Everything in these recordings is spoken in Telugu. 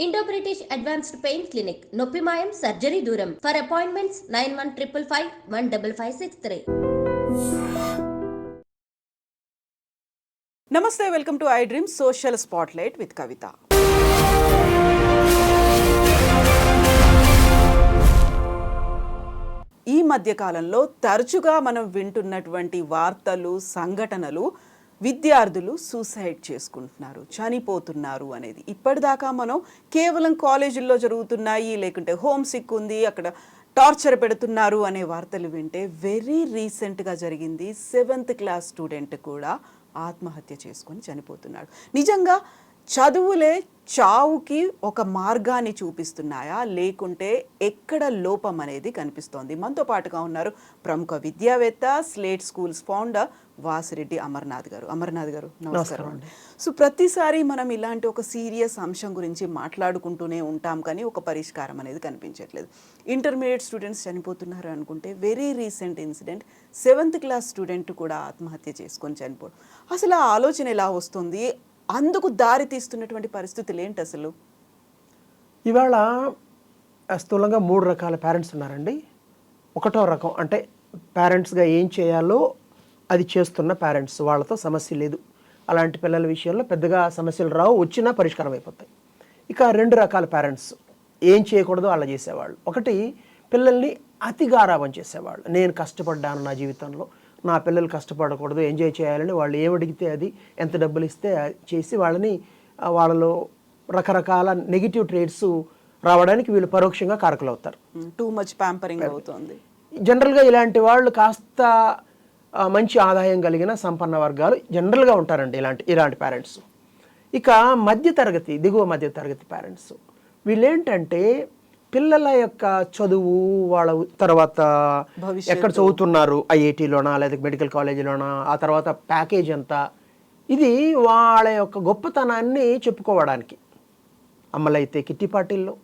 Indo British advanced pain clinic నొప్పి మాయం సర్జరీ దూరం for appointments nine one triple five one double five six three నమస్తే welcome to I dream social spotlight with Kavitha ఈ మధ్య కాలంలో తరచుగా మనం వింటున్నటువంటి వార్తలు సంఘటనలు విద్యార్థులు సూసైడ్ చేసుకుంటున్నారు చనిపోతున్నారు అనేది. ఇప్పటిదాకా మనం కేవలం కాలేజీల్లో జరుగుతున్నాయి లేకుంటే హోమ్ సిక్ ఉంది అక్కడ టార్చర్ పెడుతున్నారు అనే వార్తలు వింటే వెరీ రీసెంట్గా జరిగింది. సెవెంత్ క్లాస్ స్టూడెంట్ కూడా ఆత్మహత్య చేసుకొని చనిపోతున్నాడు. నిజంగా చదువులే చావుకి ఒక మార్గాన్ని చూపిస్తున్నాయా? లేకుంటే ఎక్కడ లోపం అనేది కనిపిస్తోంది? మనతో పాటుగా ఉన్నారు ప్రముఖ విద్యావేత్త slate schools founder Vasireddy Amarnath garu. Amarnath garu నమస్కారం అండి. సో ప్రతిసారి మనం ఇలాంటి ఒక సీరియస్ అంశం గురించి మాట్లాడుకుంటూనే ఉంటాం కానీ ఒక పరిష్కారం అనేది కనిపించట్లేదు. ఇంటర్మీడియట్ స్టూడెంట్స్ చనిపోతున్నారు అనుకుంటే very recent incident. Seventh class student కూడా ఆత్మహత్య చేసుకొని చనిపోవడం. అసలు ఆ ఆలోచన ఎలా వస్తుంది? అందుకు దారి తీస్తున్నటువంటి పరిస్థితులు ఏంటి అసలు? ఇవాళ స్థూలంగా మూడు రకాల పేరెంట్స్ ఉన్నారండి. ఒకటో రకం అంటే పేరెంట్స్గా ఏం చేయాలో అది చేస్తున్న పేరెంట్స్ వాళ్ళతో సమస్య లేదు. అలాంటి పిల్లల విషయంలో పెద్దగా సమస్యలు రావు వచ్చినా పరిష్కారం అయిపోతాయి. ఇక రెండు రకాల పేరెంట్స్ ఏం చేయకూడదో అలా చేసేవాళ్ళు. ఒకటి పిల్లల్ని అతి గారాబం చేసేవాళ్ళు. నేను కష్టపడ్డాను నా జీవితంలో. నా పిల్లలు కష్టపడకూడదు ఎంజాయ్ చేయాలని వాళ్ళు ఏం అడిగితే అది ఎంత డబ్బులు ఇస్తే చేసి వాళ్ళని వాళ్ళలో రకరకాల నెగిటివ్ ట్రేడ్స్ రావడానికి వీళ్ళు పరోక్షంగా కారకులు అవుతారు టూ మచ్ ప్యాంపరింగ్ అవుతుంది. జనరల్గా ఇలాంటి వాళ్ళు కాస్త మంచి ఆదాయం కలిగిన సంపన్న వర్గాలు జనరల్గా ఉంటారండి ఇలాంటి ఇలాంటి పేరెంట్స్ ఇక మధ్య తరగతి దిగువ మధ్య తరగతి పేరెంట్స్ వీళ్ళేంటంటే పిల్లల యొక్క చదువు వాళ్ళ తర్వాత ఎక్కడ చదువుతున్నారు? ఐఐటీలోనా లేదా మెడికల్ కాలేజీలోనా ఆ తర్వాత ప్యాకేజ్ ఎంత? ఇది వాళ్ళ యొక్క గొప్పతనాన్ని చెప్పుకోవడానికి. అమ్మలైతే కిట్టి పార్టీల్లో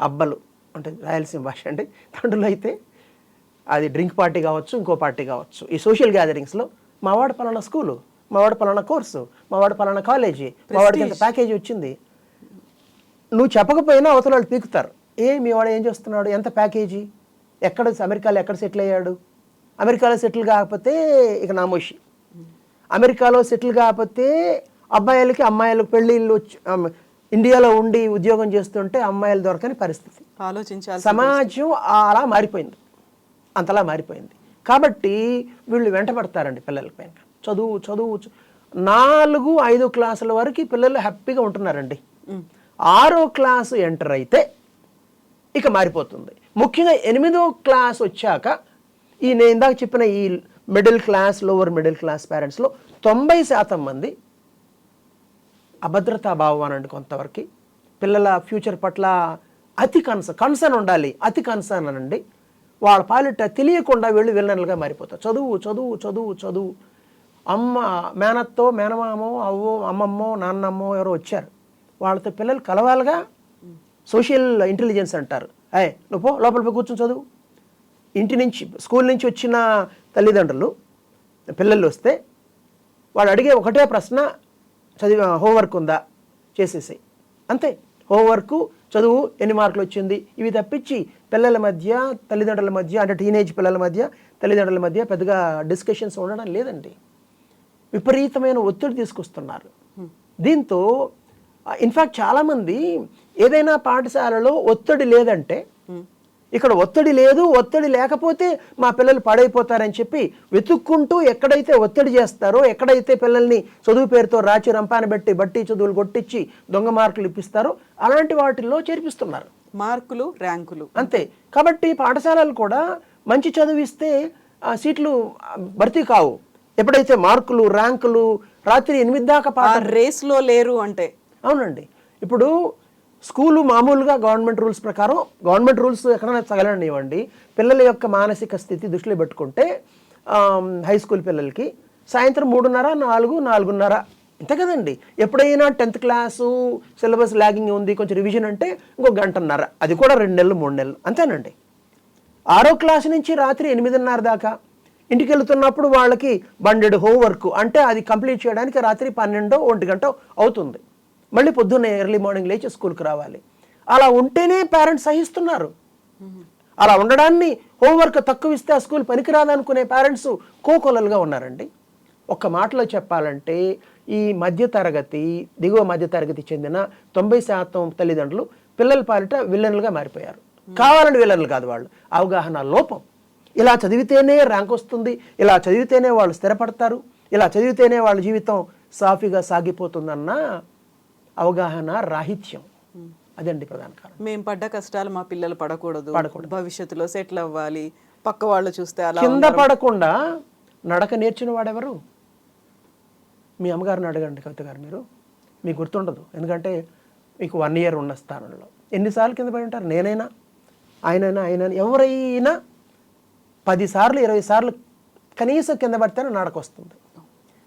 అబ్బలు అంటే రాయలసీమ భాష అంటే తండ్రులు అయితే అది డ్రింక్ పార్టీ కావచ్చు ఇంకో పార్టీ కావచ్చు. ఈ సోషల్ గ్యాదరింగ్స్లో మావాడు పలానా స్కూలు మావాడు పలానా కోర్సు మావాడు పలానా కాలేజీ మావాడికి ఎంత ప్యాకేజీ వచ్చింది? నువ్వు చెప్పకపోయినా అవతల వాళ్ళు పీకుతారు. ఏ మీ వాడు ఏం చేస్తున్నాడు? ఎంత ప్యాకేజీ ఎక్కడ అమెరికాలో ఎక్కడ సెటిల్ అయ్యాడు? అమెరికాలో సెటిల్ కాకపోతే ఇక నామోషి అమెరికాలో సెటిల్ కాకపోతే అబ్బాయిలకి అమ్మాయిలకు పెళ్ళిళ్ళు ఇండియాలో ఉండి ఉద్యోగం చేస్తుంటే అమ్మాయిలు దొరకని పరిస్థితి. ఆలోచించాలి సమాజం అలా మారిపోయింది. అంతలా మారిపోయింది. కాబట్టి వీళ్ళు వెంటబడతారండి పిల్లల పైన. చదువు చదువు నాలుగు ఐదు క్లాసుల వరకు పిల్లలు హ్యాపీగా ఉంటున్నారండి. ఆరో క్లాసు ఎంటర్ అయితే ఇక మారిపోతుంది. ముఖ్యంగా ఎనిమిదో క్లాస్ వచ్చాక ఈ నేను ఇందాక చెప్పిన ఈ middle class lower middle class పేరెంట్స్లో తొంభై శాతం మంది అభద్రతా భావం అనండి కొంతవరకు. పిల్లల ఫ్యూచర్ పట్ల అతి కన్సర్న్ కన్సర్న్ ఉండాలి. అతి కన్సర్న్ అనండి. వాళ్ళ పాలిట తెలియకుండా వీళ్ళు విలనలుగా మారిపోతారు. చదువు చదువు చదువు చదువు. అమ్మ మేనత్తో మేనమామో అవ్వో అమ్మమ్మో నాన్నమ్మో ఎవరో వచ్చారు. వాళ్ళతో పిల్లలు కలవాలిగా. సోషల్ ఇంటెలిజెన్స్ అంటారు. అయ్ నువ్వు లోపల పోయి కూర్చొని చదువు. ఇంటి నుంచి స్కూల్ నుంచి వచ్చిన తల్లిదండ్రులు పిల్లలు వస్తే వాడు అడిగే ఒకటే ప్రశ్న చదివి హోంవర్క్ ఉందా? చేసేసాయి. అంతే. హోంవర్క్ చదువు ఎన్ని మార్కులు వచ్చింది? ఇవి తప్పించి పిల్లల మధ్య తల్లిదండ్రుల మధ్య అంటే టీనేజ్ పిల్లల మధ్య తల్లిదండ్రుల మధ్య పెద్దగా డిస్కషన్స్ ఉండడం లేదండి. విపరీతమైన ఒత్తిడి తీసుకొస్తున్నారు. దీంతో ఇన్ఫ్యాక్ట్ చాలామంది ఏదైనా పాఠశాలలో ఒత్తిడి లేదంటే ఇక్కడ ఒత్తిడి లేదు ఒత్తిడి లేకపోతే మా పిల్లలు పాడైపోతారని చెప్పి వెతుక్కుంటూ ఎక్కడైతే ఒత్తిడి చేస్తారో ఎక్కడైతే పిల్లల్ని చదువు పేరుతో రాచి రంపాన పెట్టి బట్టి చదువులు కొట్టించి దొంగ మార్కులు ఇప్పిస్తారో అలాంటి వాటిల్లో చేర్పిస్తున్నారు. మార్కులు ర్యాంకులు. అంతే. కాబట్టి పాఠశాలలు కూడా మంచి చదివిస్తే ఆ, సీట్లు భర్తీ కావు. ఎప్పుడైతే మార్కులు ర్యాంకులు రాత్రి ఎనిమిది దాకా ఆ పాఠం రేస్లో లేరు అంటే. అవునండి. ఇప్పుడు స్కూలు మామూలుగా గవర్నమెంట్ రూల్స్ ప్రకారం గవర్నమెంట్ రూల్స్ ఎక్కడైనా తగలనివ్వండి. పిల్లల యొక్క మానసిక స్థితి దృష్టిలో పెట్టుకుంటే హై స్కూల్ పిల్లలకి సాయంత్రం మూడున్నర నాలుగు నాలుగున్నర. ఇంతే కదండి. ఎప్పుడైనా టెన్త్ క్లాసు సిలబస్ లాగింగ్ ఉంది కొంచెం రివిజన్ అంటే ఇంకో గంటన్నర. అది కూడా రెండు నెలలు మూడు నెలలు. అంతేనండి. ఆరో క్లాస్ నుంచి రాత్రి ఎనిమిదిన్నర దాకా ఇంటికి వెళుతున్నప్పుడు వాళ్ళకి బండెడ్ హోంవర్క్ అంటే అది కంప్లీట్ చేయడానికి రాత్రి పన్నెండో ఒంటి గంట అవుతుంది. మళ్ళీ పొద్దున్నే ఎర్లీ మార్నింగ్ లేచి స్కూల్కి రావాలి. అలా ఉంటేనే పేరెంట్స్ సహిస్తున్నారు. అలా ఉండడాన్ని హోంవర్క్ తక్కువ ఇస్తే ఆ స్కూల్ పనికిరాదనుకునే పేరెంట్స్ కోకొలలుగా ఉన్నారండి. ఒక్క మాటలో చెప్పాలంటే ఈ మధ్యతరగతి దిగువ మధ్యతరగతి చెందిన తొంభై శాతం తల్లిదండ్రులు పిల్లల పాలిట విలన్లుగా మారిపోయారు. కావాలని విలన్లు కాదు వాళ్ళు. అవగాహన లోపం. ఇలా చదివితేనే ర్యాంక్ వస్తుంది. ఇలా చదివితేనే వాళ్ళు స్థిరపడతారు. ఇలా చదివితేనే వాళ్ళ జీవితం సాఫీగా సాగిపోతుందన్న అవగాహన రాహిత్యం. అదండి ప్రధాన కారణం. మేము పడ్డ కష్టాలు మా పిల్లలు పడకూడదు. పడకూడదు. భవిష్యత్తులో సెటిల్ అవ్వాలి. పక్క వాళ్ళు చూస్తే అలా కింద పడకుండా నడక నేర్చిన వాడెవరు? మీ అమ్మగారిని అడగండి కవిత గారు మీరు. మీకు గుర్తుండదు. ఎందుకంటే మీకు వన్ ఇయర్ ఉన్న స్థానంలో. ఎన్నిసార్లు కింద పడి ఉంటారు? నేనైనా ఆయనైనా ఆయన ఎవరైనా పది సార్లు ఇరవై సార్లు కనీసం కింద పడితేనే నడక వస్తుంది.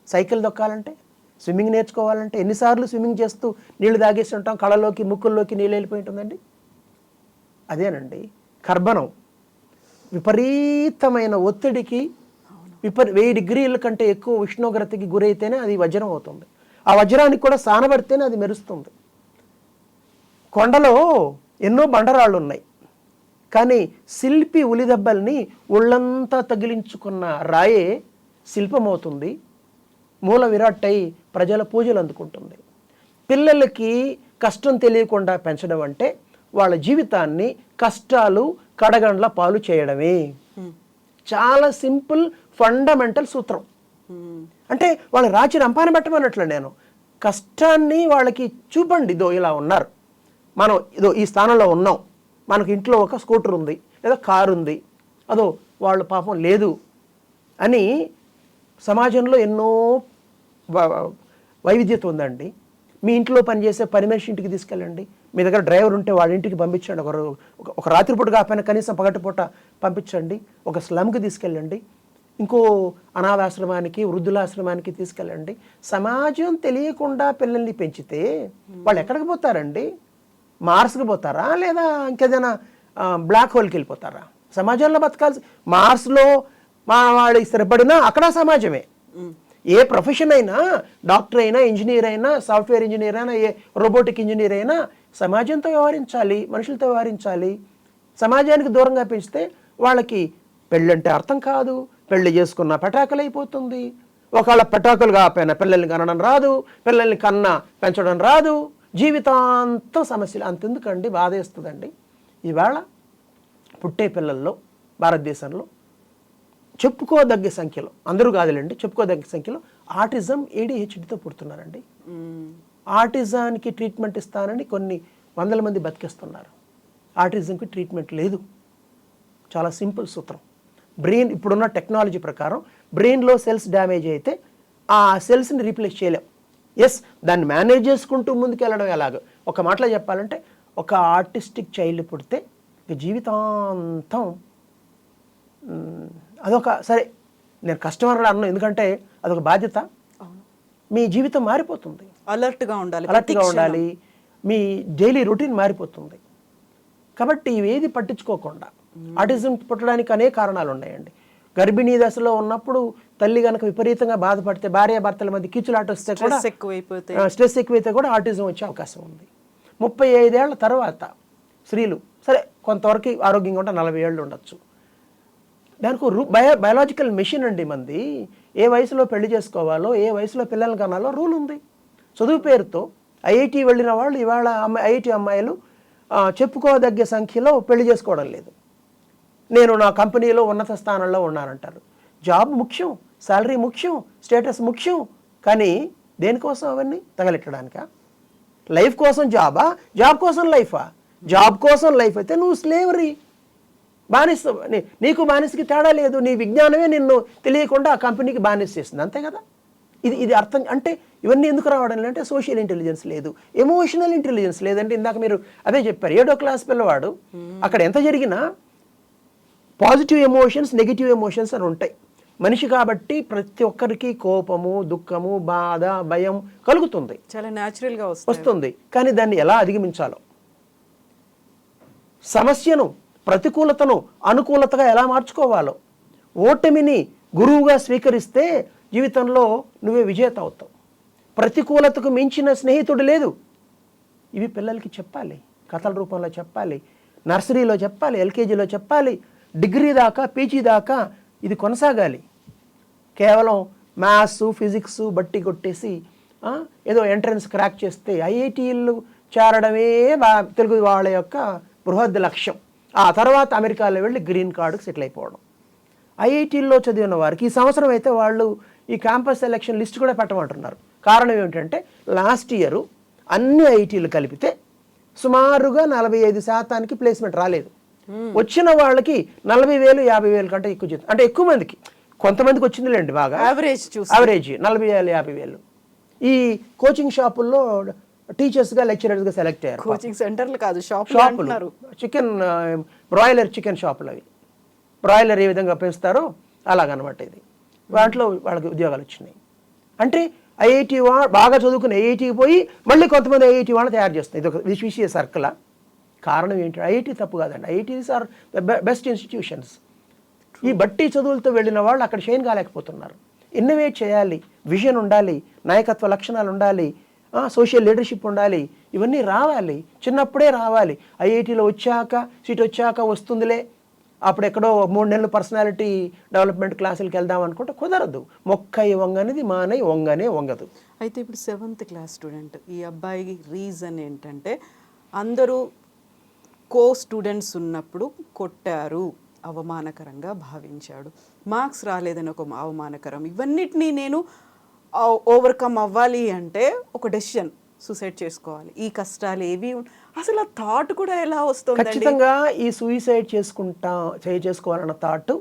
సైకిల్ దొక్కాలంటే స్విమ్మింగ్ నేర్చుకోవాలంటే ఎన్నిసార్లు స్విమ్మింగ్ చేస్తూ నీళ్ళు తాగేసి ఉంటాం కళ్ళలోకి ముక్కుల్లోకి నీళ్ళు వెళ్ళిపోయి ఉంటుందండి? అదేనండి కర్బనం. విపరీతమైన ఒత్తిడికి విపరీ వెయ్యి డిగ్రీల కంటే ఎక్కువ ఉష్ణోగ్రతకి గురైతేనే అది వజ్రం అవుతుంది. ఆ వజ్రానికి కూడా సానబడితేనే అది మెరుస్తుంది. కొండలో ఎన్నో బండరాళ్ళు ఉన్నాయి కానీ శిల్పి ఉలిదెబ్బల్ని ఒళ్ళంతా తగిలించుకున్న రాయే శిల్పమవుతుంది. మూల విరాట్టై ప్రజల పూజలు అందుకుంటుంది. పిల్లలకి కష్టం తెలియకుండా పెంచడం అంటే వాళ్ళ జీవితాన్ని కష్టాలు కడగండ్ల పాలు చేయడమే. చాలా సింపుల్ ఫండమెంటల్ సూత్రం. అంటే వాళ్ళు రాచి రంపాన పెట్టమన్నట్లు నేను. కష్టాన్ని వాళ్ళకి చూపండి ఇదో ఇలా ఉన్నారు. మనం ఇదో ఈ స్థానంలో ఉన్నాం. మనకు ఇంట్లో ఒక స్కూటర్ ఉంది లేదా కారు ఉంది అదో వాళ్ళు పాపం లేదు అని సమాజంలో ఎన్నో వైవిధ్యత ఉందండి. మీ ఇంట్లో పనిచేసే పని మనిషి ఇంటికి తీసుకెళ్ళండి. మీ దగ్గర డ్రైవర్ ఉంటే వాళ్ళ ఇంటికి పంపించండి. ఒక ఒక- రాత్రిపూట కాకపోయినా కనీసం పగటిపూట పంపించండి. ఒక స్లమ్కి తీసుకెళ్ళండి. ఇంకో అనాథాశ్రమానికి వృద్ధులాశ్రమానికి తీసుకెళ్ళండి. సమాజం తెలియకుండా పిల్లల్ని పెంచితే వాళ్ళు ఎక్కడికి పోతారండి? మార్స్కి పోతారా? లేదా ఇంకేదైనా బ్లాక్ హోల్కి వెళ్ళిపోతారా? సమాజంలో బతకాల్సి మార్స్లో మా వాళ్ళకి స్థిరపడినా అక్కడ సమాజమే. ఏ ప్రొఫెషన్ అయినా డాక్టర్ అయినా ఇంజనీర్ అయినా సాఫ్ట్వేర్ ఇంజనీర్ అయినా ఏ రోబోటిక్ ఇంజనీర్ అయినా సమాజంతో వ్యవహరించాలి మనుషులతో వ్యవహరించాలి. సమాజానికి దూరంగా పెంచితే వాళ్ళకి పెళ్ళంటే అర్థం కాదు పెళ్ళి చేసుకున్న పటాకలు అయిపోతుంది. ఒకవేళ పటాకులు కాకపోయినా పిల్లల్ని కనడం రాదు పిల్లల్ని కన్నా పెంచడం రాదు. జీవితాంతం సమస్యలు. అంతెందుకండి? బాధేస్తుందండి. ఈవేళ పుట్టే పిల్లల్లో భారతదేశంలో చెప్పుకోదగ్గ సంఖ్యలో అందరూ కాదులేండి చెప్పుకోదగ్గ సంఖ్యలో ఆటిజం ఏడిహెచ్డితో పుడుతున్నారండి. ఆటిజానికి ట్రీట్మెంట్ ఇస్తానని కొన్ని వందల మంది బతికేస్తున్నారు. ఆటిజంకి ట్రీట్మెంట్ లేదు. చాలా సింపుల్ సూత్రం. బ్రెయిన్ ఇప్పుడున్న టెక్నాలజీ ప్రకారం బ్రెయిన్లో సెల్స్ డ్యామేజ్ అయితే ఆ సెల్స్ని రీప్లేస్ చేయలేం. ఎస్ దాన్ని మేనేజ్ చేసుకుంటూ ముందుకెళ్ళడం ఎలాగో? ఒక మాటలో చెప్పాలంటే ఒక ఆర్టిస్టిక్ చైల్డ్ పుడితే ఇక జీవితాంతం అదొక సరే నేను కస్టమర్ అన్నాను ఎందుకంటే అదొక బాధ్యత. మీ జీవితం మారిపోతుంది. అలర్ట్గా ఉండాలి అలర్ట్గా ఉండాలి. మీ డైలీ రొటీన్ మారిపోతుంది. కాబట్టి ఇవేది పట్టించుకోకుండా ఆటిజం పుట్టడానికి అనేక కారణాలు ఉన్నాయండి. గర్భిణీ దశలో ఉన్నప్పుడు తల్లి కనుక విపరీతంగా బాధపడితే భార్య భర్తల మధ్య కీచులాట వస్తే కూడా స్ట్రెస్ ఎక్కువైపోతే స్ట్రెస్ ఎక్కువైతే కూడా ఆటిజం వచ్చే అవకాశం ఉంది. ముప్పై ఐదేళ్ళ తర్వాత స్త్రీలు సరే కొంతవరకు ఆరోగ్యంగా ఉంటే నలభై ఏళ్ళు ఉండొచ్చు. దానికి రూ బయో బయాలజికల్ మెషిన్ అండి మంది. ఏ వయసులో పెళ్ళి చేసుకోవాలో ఏ వయసులో పిల్లల్ని కనాలో రూల్ ఉంది. చదువు పేరుతో ఐఐటి వెళ్ళిన వాళ్ళు ఇవాళ అమ్మాయి ఐఐటి అమ్మాయిలు చెప్పుకోదగ్గ సంఖ్యలో పెళ్ళి చేసుకోవడం లేదు. నేను నా కంపెనీలో ఉన్నత స్థానంలో ఉన్నానంటారు. జాబ్ ముఖ్యం శాలరీ ముఖ్యం స్టేటస్ ముఖ్యం కానీ దేనికోసం అవన్నీ? తగలెట్టడానికా? లైఫ్ కోసం జాబా? జాబ్ కోసం లైఫా? జాబ్ కోసం లైఫ్ అయితే నువ్వు స్లేవరీ బానిస నీకు బానిసకి తేడా లేదు నీ విజ్ఞానమే నిన్ను తెలియకుండా ఆ కంపెనీకి బానిస చేస్తుంది అంతే కదా? ఇది ఇది అర్థం అంటే ఇవన్నీ ఎందుకు రావడం అంటే సోషల్ ఇంటెలిజెన్స్ లేదు ఎమోషనల్ ఇంటెలిజెన్స్ లేదంటే ఇందాక మీరు అదే చెప్పారు ఏడో క్లాస్ పిల్లవాడు అక్కడ ఎంత జరిగినా పాజిటివ్ ఎమోషన్స్ నెగిటివ్ ఎమోషన్స్ అని ఉంటాయి. మనిషి కాబట్టి ప్రతి ఒక్కరికి కోపము దుఃఖము బాధ భయం కలుగుతుంది. చాలా న్యాచురల్గా వస్తుంది వస్తుంది. కానీ దాన్ని ఎలా అధిగమించాలో? సమస్యను ప్రతికూలతను అనుకూలతగా ఎలా మార్చుకోవాలో. ఓటమిని గురువుగా స్వీకరిస్తే జీవితంలో నువ్వే విజేత అవుతావు ప్రతికూలతకు మించిన స్నేహితుడు లేదు. ఇవి పిల్లలకి చెప్పాలి. కథల రూపంలో చెప్పాలి. నర్సరీలో చెప్పాలి. ఎల్కేజీలో చెప్పాలి. డిగ్రీ దాకా పీజీ దాకా ఇది కొనసాగాలి. కేవలం మ్యాథ్స్ ఫిజిక్స్ బట్టి కొట్టేసి ఏదో ఎంట్రన్స్ క్రాక్ చేస్తే ఐఐటీలు చేరడమే తెలుగు వాళ్ళ యొక్క బృహద్ లక్ష్యం. ఆ తర్వాత అమెరికాలో వెళ్ళి గ్రీన్ కార్డుకి సెటిల్ అయిపోవడం. ఐఐటీల్లో చదివిన వారికి ఈ సంవత్సరం అయితే వాళ్ళు ఈ క్యాంపస్ సెలక్షన్ లిస్ట్ కూడా పెట్టమంటున్నారు. కారణం ఏమిటంటే లాస్ట్ ఇయర్ అన్ని ఐఐటీలు కలిపితే సుమారుగా నలభై ఐదు శాతానికి ప్లేస్మెంట్ రాలేదు. వచ్చిన వాళ్ళకి నలభై వేలు యాభై వేలు కంటే ఎక్కువ జీతం. అంటే ఎక్కువ మందికి. కొంతమందికి వచ్చిందిలేండి బాగా. యావరేజ్ చూసి యావరేజ్ నలభై వేలు యాభై వేలు. ఈ కోచింగ్ షాపుల్లో టీచర్స్గా లెక్చరర్స్గా సెలెక్ట్ అయ్యారు. కోచింగ్ సెంటర్లు కాదు షాప్ షాపులు. చికెన్ బ్రాయిలర్ చికెన్ షాపులు అవి. బ్రాయిలర్ ఏ విధంగా పెంచుతారో అలాగనమాట ఇది. వాటిలో వాళ్ళకి ఉద్యోగాలు వచ్చినాయి. అంటే ఐఐటి వా బాగా చదువుకుని ఐఐటికి పోయి మళ్ళీ కొంతమంది ఐఐటి వాళ్ళని తయారు చేస్తుంది ఇది ఒక విశ్వీయ సర్కిల్. కారణం ఏంటి? ఐఐటి తప్పు కాదండి. ఐఐటీస్ ఆర్ బెస్ట్ ఇన్స్టిట్యూషన్స్ ఈ బట్టి చదువులతో వెళ్ళిన వాళ్ళు అక్కడ షైన్ కాలేకపోతున్నారు. ఇన్నోవేట్ చేయాలి. విజన్ ఉండాలి. నాయకత్వ లక్షణాలు ఉండాలి. సోషల్ లీడర్షిప్ ఉండాలి. ఇవన్నీ రావాలి. చిన్నప్పుడే రావాలి. ఐఐటీలో వచ్చాక సీట్ వచ్చాక వస్తుందిలే. అప్పుడు ఎక్కడో మూడు నెలలు పర్సనాలిటీ డెవలప్మెంట్ క్లాసులకి వెళ్దాం అనుకుంటే కుదరదు. మొక్కయి వంగనిది మానై వంగనే వంగదు. అయితే ఇప్పుడు సెవెంత్ క్లాస్ స్టూడెంట్ ఈ అబ్బాయి రీజన్ ఏంటంటే అందరూ కో స్టూడెంట్స్ ఉన్నప్పుడు కొట్టారు అవమానకరంగా భావించాడు. మార్క్స్ రాలేదని ఒక అవమానకరం. ఇవన్నిటినీ నేను ఓవర్కమ్ అవ్వాలి అంటే ఒక డెసిషన్ సూసైడ్ చేసుకోవాలి. ఈ కష్టాలు ఏవి అసలు ఆ థాట్ కూడా ఎలా వస్తుంది ఖచ్చితంగా ఈ సూయిసైడ్ చేసుకుంటా చేయి చేసుకోవాలన్న థాట్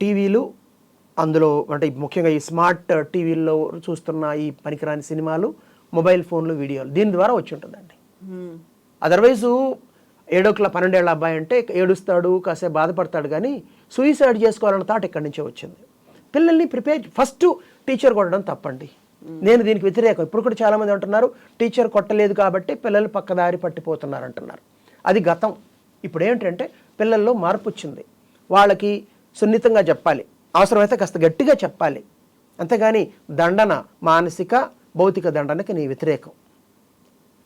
టీవీలు అందులో అంటే ముఖ్యంగా ఈ స్మార్ట్ టీవీల్లో చూస్తున్న ఈ పనికిరాని సినిమాలు మొబైల్ ఫోన్లు వీడియోలు దీని ద్వారా వచ్చి ఉంటుందండి. అదర్వైజు ఏడో క్లా పన్నెండేళ్ళ అబ్బాయి అంటే ఏడుస్తాడు కాసేపు బాధపడతాడు కానీ సూయిసైడ్ చేసుకోవాలన్న థాట్ ఇక్కడి నుంచే వచ్చింది. పిల్లల్ని ప్రిపేర్ ఫస్ట్ టీచర్ కొట్టడం తప్పండి. నేను దీనికి వ్యతిరేకం. ఇప్పుడు కూడా చాలామంది అంటున్నారు టీచర్ కొట్టలేదు కాబట్టి పిల్లలు పక్కదారి పట్టిపోతున్నారు అంటున్నారు అది గతం. ఇప్పుడు ఏంటంటే పిల్లల్లో మార్పు వచ్చింది. వాళ్ళకి సున్నితంగా చెప్పాలి. అవసరమైతే కాస్త గట్టిగా చెప్పాలి. అంతేగాని దండన మానసిక భౌతిక దండనకి నీ వ్యతిరేకం.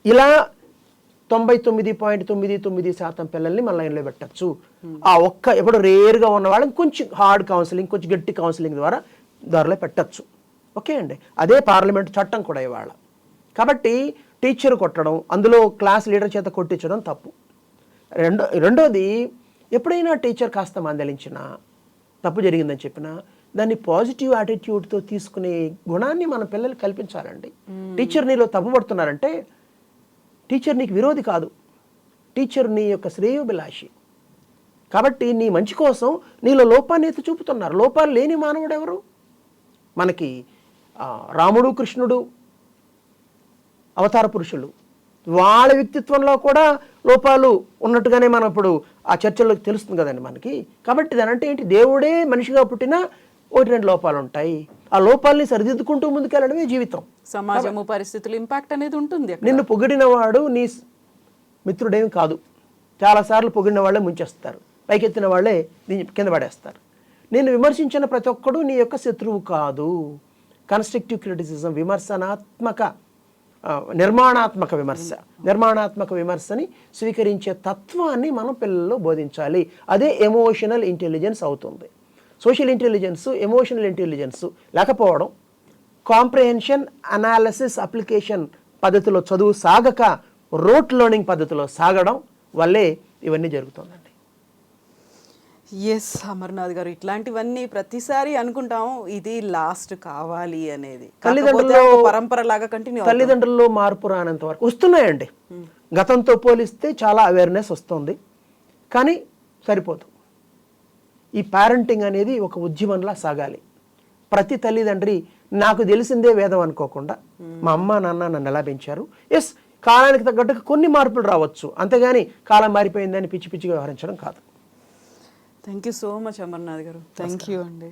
ఇలా తొంభై తొమ్మిది పాయింట్ తొమ్మిది తొమ్మిది శాతం పిల్లల్ని మన లైన్లో పెట్టచ్చు. ఆ ఒక్క ఎప్పుడు రేరుగా ఉన్న వాళ్ళని కొంచెం హార్డ్ కౌన్సిలింగ్ కొంచెం గట్టి కౌన్సిలింగ్ ద్వారా దారిలో పెట్టచ్చు. ఓకే అండి? అదే పార్లమెంట్ చట్టం కూడా ఇవాళ. కాబట్టి టీచర్ కొట్టడం అందులో క్లాస్ లీడర్ చేత కొట్టించడం తప్పు. రెండో రెండోది ఎప్పుడైనా టీచర్ కాస్త మందలించినా తప్పు జరిగిందని చెప్పినా దాన్ని పాజిటివ్ యాటిట్యూడ్తో తీసుకునే గుణాన్ని మన పిల్లలు కల్పించాలండి. టీచర్ నీలో తప్పు పడుతున్నారంటే టీచర్ నీకు విరోధి కాదు. టీచర్ నీ యొక్క శ్రేయోభిలాషి. కాబట్టి నీ మంచి కోసం నీలో లోపాన్ని ఎత్తి చూపుతున్నారు. లోపాలు లేని మానవుడు ఎవరు? మనకి రాముడు కృష్ణుడు అవతార పురుషులు. వాళ్ళ వ్యక్తిత్వంలో కూడా లోపాలు ఉన్నట్టుగానే మనం ఇప్పుడు ఆ చర్చల్లో తెలుస్తుంది కదండి మనకి. కాబట్టి దాని అంటే ఏంటి? దేవుడే మనిషిగా పుట్టినా ఒకటి రెండు లోపాలు ఉంటాయి. ఆ లోపాలని సరిదిద్దుకుంటూ ముందుకెళ్ళడమే జీవితం. సమాజము పరిస్థితులు ఇంపాక్ట్ అనేది ఉంటుంది. నిన్ను పొగిడిన వాడు నీ మిత్రుడేమి కాదు. చాలాసార్లు పొగిడిన వాళ్ళే ముంచేస్తారు. పైకెత్తిన వాళ్ళే నీ కింద పడేస్తారు. నేను విమర్శించిన ప్రతి ఒక్కడు నీ యొక్క శత్రువు కాదు. కన్స్ట్రక్టివ్ క్రిటిసిజం విమర్శనాత్మక నిర్మాణాత్మక విమర్శ. నిర్మాణాత్మక విమర్శని స్వీకరించే తత్వాన్ని మనం పిల్లల్లో బోధించాలి. అదే ఎమోషనల్ ఇంటెలిజెన్స్ అవుతుంది. Social intelligence emotional intelligence. లేకపోవడం కాంప్రహెన్షన్ అనాలిసిస్ అప్లికేషన్ పద్ధతిలో చదువు సాగక రోట్ లెర్నింగ్ పద్ధతిలో సాగడం వల్లే ఇవన్నీ జరుగుతుందండి. ఎస్ అమర్నాథ్ గారు ఇట్లాంటివన్నీ ప్రతిసారి అనుకుంటాము ఇది లాస్ట్ కావాలి అనేది. తల్లిదండ్రుల్లో కాకపోతే ఒక పరంపర లాగా కంటిన్యూ తల్లిదండ్రుల్లో మార్పు రానంత వరకు వస్తున్నాయండి. గతంతో పోలిస్తే చాలా అవేర్నెస్ వస్తుంది. కానీ సరిపోదు. ఈ పేరెంటింగ్ అనేది ఒక ఉద్యమంలా సాగాలి. ప్రతి తల్లిదండ్రి నాకు తెలిసిందే వేదం అనుకోకుండా మా అమ్మ నాన్న నన్ను ఎలా పెంచారు? ఎస్ కాలానికి తగ్గట్టుగా కొన్ని మార్పులు రావచ్చు. అంతేగాని కాలం మారిపోయిందని పిచ్చి పిచ్చిగా వ్యవహరించడం కాదు. Thank you so much Amarnath garu. Thank you అండి.